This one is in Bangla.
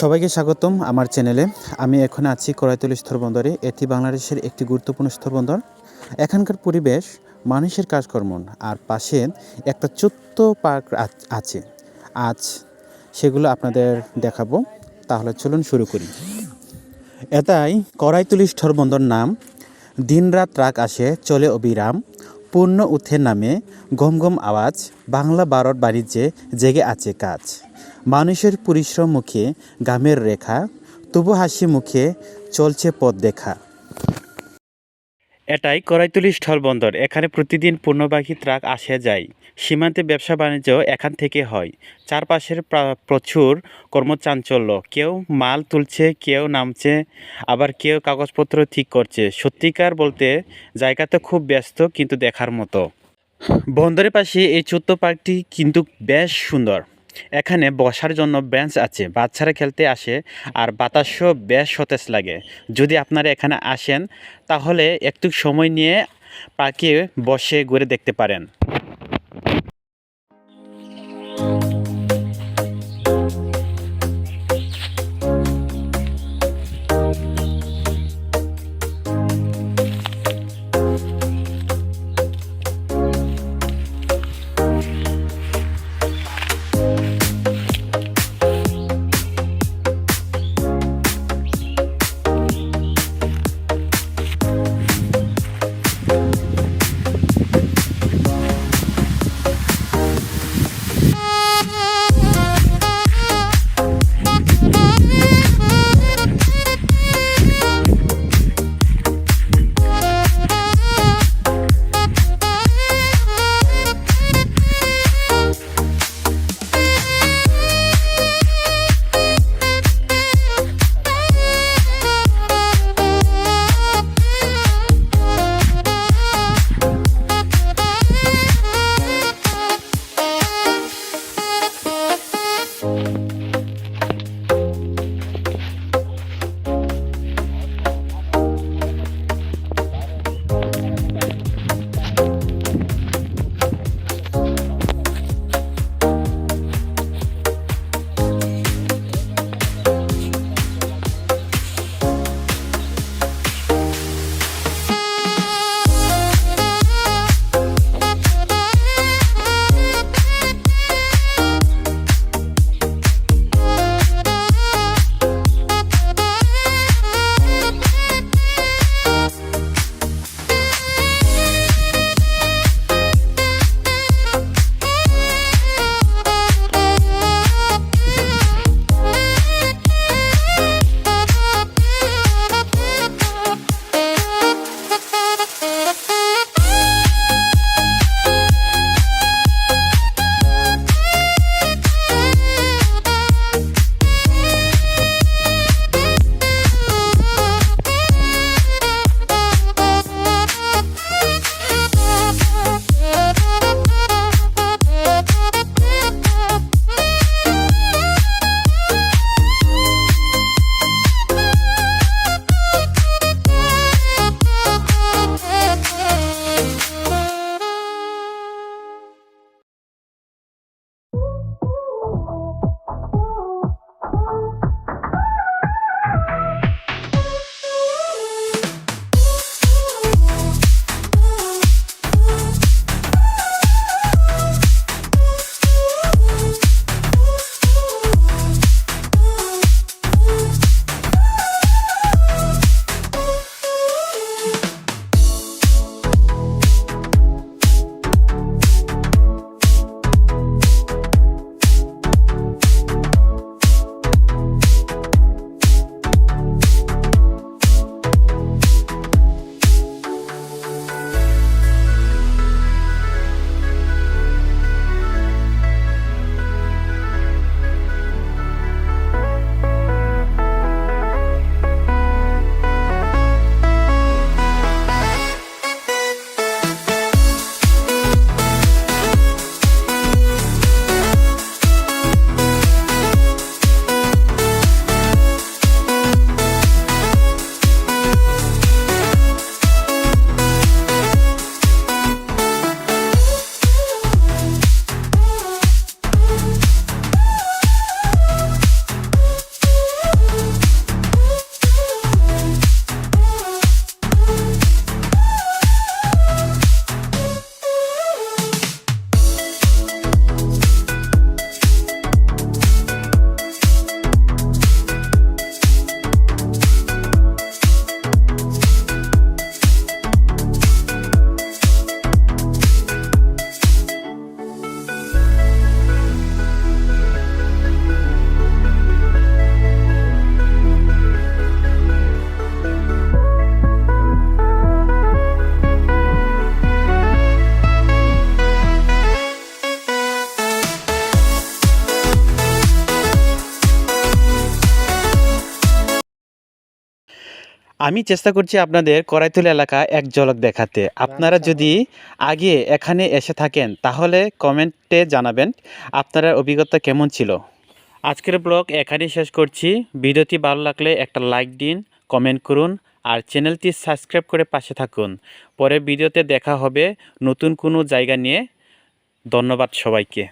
সবাইকে স্বাগতম আমার চ্যানেলে। আমি এখন আছি করাইতলি স্থলবন্দরে এটি বাংলাদেশের একটি গুরুত্বপূর্ণ স্থলবন্দর এখানকার পরিবেশ, মানুষের কাজকর্ম, আর পাশে একটা ছোট্ট পার্ক আছে। আজ সেগুলো আপনাদের দেখাবো। তাহলে চলুন শুরু করি। এটাই করাইতলি স্থলবন্দর নাম। দিনরাত রাগ আসে, চলে অবিরাম। পূর্ণ উথের নামে গম গম আওয়াজ, বাংলা ভারত বাণিজ্যে জেগে আছে কাজ। মানুষের পরিশ্রম মুখে গামের রেখা, তবু হাসি মুখে চলছে পথ দেখা। এটাই করাইতুলি স্থলবন্দর এখানে প্রতিদিন পূর্ণবাহী ট্রাক আসে যায়। সীমান্তে ব্যবসা বাণিজ্য এখান থেকে হয়। চারপাশের প্রা- প্রচুর কর্মচাঞ্চল্য। কেউ মাল তুলছে, কেউ নামছে, আবার কেউ কাগজপত্র ঠিক করছে। সত্যিকার বলতে জায়গা তো খুব ব্যস্ত, কিন্তু দেখার মতো। বন্দরের পাশে এই ছোট্ট পার্কটি কিন্তু বেশ সুন্দর। এখানে বসার জন্য বেঞ্চ আছে, বাচ্চারা খেলতে আসে আর বাতাসও বেশ সতেজ লাগে। যদি আপনারা এখানে আসেন, তাহলে একটু সময় নিয়ে পার্কে বসে ঘুরে দেখতে পারেন। আমি চেষ্টা করছি আপনাদের করাইতুলি এলাকা এক ঝলক দেখাতে। আপনারা যদি আগে এখানে এসে থাকেন তাহলে কমেন্টে জানাবেন আপনার অভিজ্ঞতা কেমন ছিল। আজকের ব্লগ এখানেই শেষ করছি। ভিডিওটি ভালো লাগলে একটা লাইক দিন কমেন্ট করুন আর চ্যানেলটি সাবস্ক্রাইব করে পাশে থাকুন। পরে ভিডিওতে দেখা হবে নতুন কোনো জায়গা নিয়ে। ধন্যবাদ সবাইকে।